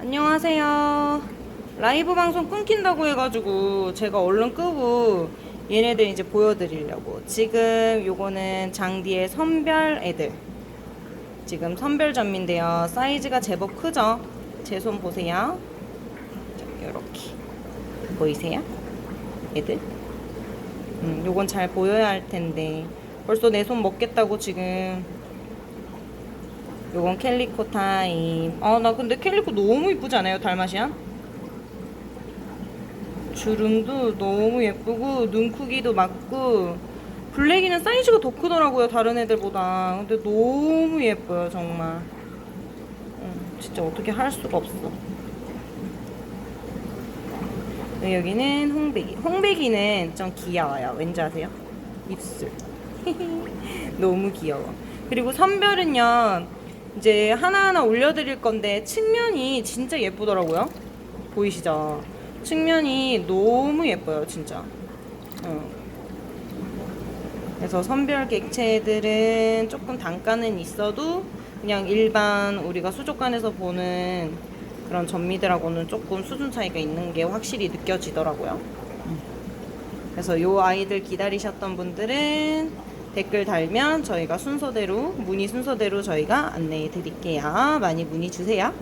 안녕하세요. 라이브 방송 끊긴다고 해가지고 제가 얼른 끄고 얘네들 이제 보여드리려고. 지금 요거는 장디의 선별 애들. 지금 선별 전미인데요. 사이즈가 제법 크죠? 제 손 보세요. 자, 요렇게. 보이세요? 애들? 음, 요건 잘 보여야 할 텐데. 벌써 내 손 먹겠다고 지금. 요건 캘리코 타임. 아, 나 근데 캘리코 너무 이쁘지 않아요? 달마시안? 주름도 너무 예쁘고, 눈 크기도 맞고, 블랙이는 사이즈가 더 크더라고요, 다른 애들보다. 근데 너무 예뻐요, 정말. 음, 진짜 어떻게 할 수가 없어. 네, 여기는 홍배기. 홍배기는 좀 귀여워요. 왠지 아세요? 입술. 너무 귀여워. 그리고 선별은요, 이제 하나하나 올려드릴 건데, 측면이 진짜 예쁘더라고요. 보이시죠? 측면이 너무 예뻐요, 진짜. 어. 그래서 선별 객체들은 조금 단가는 있어도, 그냥 일반 우리가 수족관에서 보는 그런 전미들하고는 조금 수준 차이가 있는 게 확실히 느껴지더라고요. 그래서 요 아이들 기다리셨던 분들은 댓글 달면 저희가 순서대로 문의 순서대로 저희가 안내해 드릴게요. 많이 문의 주세요.